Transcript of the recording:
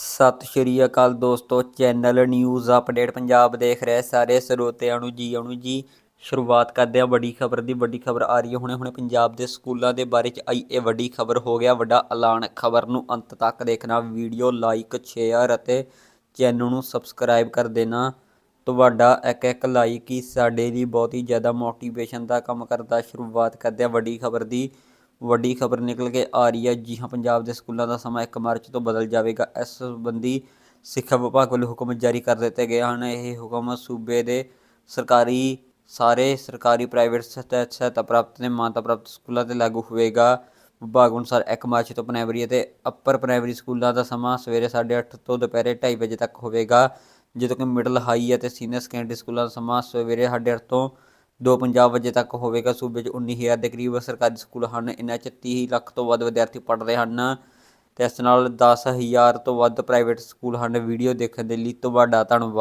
ਸਤਿ ਸ਼੍ਰੀ ਅਕਾਲ ਦੋਸਤੋ, channel news update Punjab ਦੇਖ ਰਹੇ ਸਾਰੇ ਸਰੋਤਿਆਂ ਨੂੰ ਜੀ ਆਉਣੂ ਜੀ। ਸ਼ੁਰੂਆਤ ਕਰਦੇ ਹਾਂ ਵੱਡੀ ਖਬਰ ਦੀ, ਵੱਡੀ ਖਬਰ ਆ ਰਹੀ ਹੈ। ਹੁਣੇ ਹੁਣੇ ਪੰਜਾਬ ਦੇ ਸਕੂਲਾਂ ਦੇ ਬਾਰੇ ਚ ਆਈ ਇਹ ਵੱਡੀ ਖਬਰ ਹੋ ਗਿਆ। ਵੱਡਾ ਐਲਾਨ ਖਬਰ ਨੂੰ ਅੰਤ ਤੱਕ ਦੇਖਣਾ, ਵੀਡੀਓ ਲਾਈਕ, ਸ਼ੇਅਰ ਅਤੇ ਚੈਨਲ ਨੂੰ ਸਬਸਕ੍ਰਾਈਬ ਕਰ ਦੇਣਾ। ਤੁਹਾਡਾ ਇੱਕ ਇੱਕ ਲਾਈਕ ਹੀ ਸਾਡੇ ਲਈ ਬਹੁਤ ਹੀ ਜ਼ਿਆਦਾ ਮੋਟੀਵੇਸ਼ਨ ਦਾ ਕੰਮ ਕਰਦਾ। ਸ਼ੁਰੂਆਤ ਕਰਦੇ ਹਾਂ ਵੱਡੀ ਖਬਰ ਦੀ। ਵੱਡੀ ਖਬਰ ਨਿਕਲ ਕੇ ਆ ਰਹੀ ਹੈ। ਜੀ ਹਾਂ, ਪੰਜਾਬ ਦੇ ਸਕੂਲਾਂ ਦਾ ਸਮਾਂ 1 ਮਾਰਚ ਤੋਂ ਬਦਲ ਜਾਵੇਗਾ। ਇਸ ਸੰਬੰਧੀ ਸਿੱਖਿਆ ਵਿਭਾਗ ਵੱਲੋਂ ਹੁਕਮ ਜਾਰੀ ਕਰ ਦਿੱਤੇ ਗਏ ਹਨ। ਇਹ ਹੁਕਮ ਸੂਬੇ ਦੇ ਸਰਕਾਰੀ, ਸਾਰੇ ਸਰਕਾਰੀ, ਪ੍ਰਾਈਵੇਟ ਸਹਾਇਤਾ ਪ੍ਰਾਪਤ ਤੇ ਮਾਨਤਾ ਪ੍ਰਾਪਤ ਸਕੂਲਾਂ ਤੇ ਲਾਗੂ ਹੋਵੇਗਾ। ਵਿਭਾਗ ਅਨੁਸਾਰ 1 ਮਾਰਚ ਤੋਂ ਪ੍ਰਾਇਮਰੀ ਅਤੇ ਅੱਪਰ ਪ੍ਰਾਇਮਰੀ ਸਕੂਲਾਂ ਦਾ ਸਮਾਂ ਸਵੇਰੇ 8:30 ਤੋਂ ਦੁਪਹਿਰੇ 2:30 ਵਜੇ ਤੱਕ ਹੋਵੇਗਾ। ਜਦੋਂ ਕਿ ਮਿਡਲ, ਹਾਈ ਅਤੇ ਸੀਨੀਅਰ ਸੈਕੰਡਰੀ ਸਕੂਲਾਂ ਦਾ ਸਮਾਂ ਸਵੇਰੇ 8:30 ਤੋਂ 2:50 ਵਜੇ ਤੱਕ ਹੋਵੇਗਾ ਸੂਬੇ 'ਚ 19000 ਦੇ ਕਰੀਬ ਸਰਕਾਰੀ ਸਕੂਲ ਹਨ। ਇਹਨਾਂ 'ਚ 30 ਲੱਖ ਤੋਂ ਵੱਧ ਵਿਦਿਆਰਥੀ ਪੜ੍ਹ ਰਹੇ ਹਨ ਤੇ ਇਸ ਨਾਲ 10000 ਤੋਂ ਵੱਧ ਪ੍ਰਾਈਵੇਟ ਸਕੂਲ ਹਨ। ਵੀਡੀਓ ਦੇਖਣ ਦੇ ਲਈ ਤੁਹਾਡਾ ਧੰਨਵਾਦ।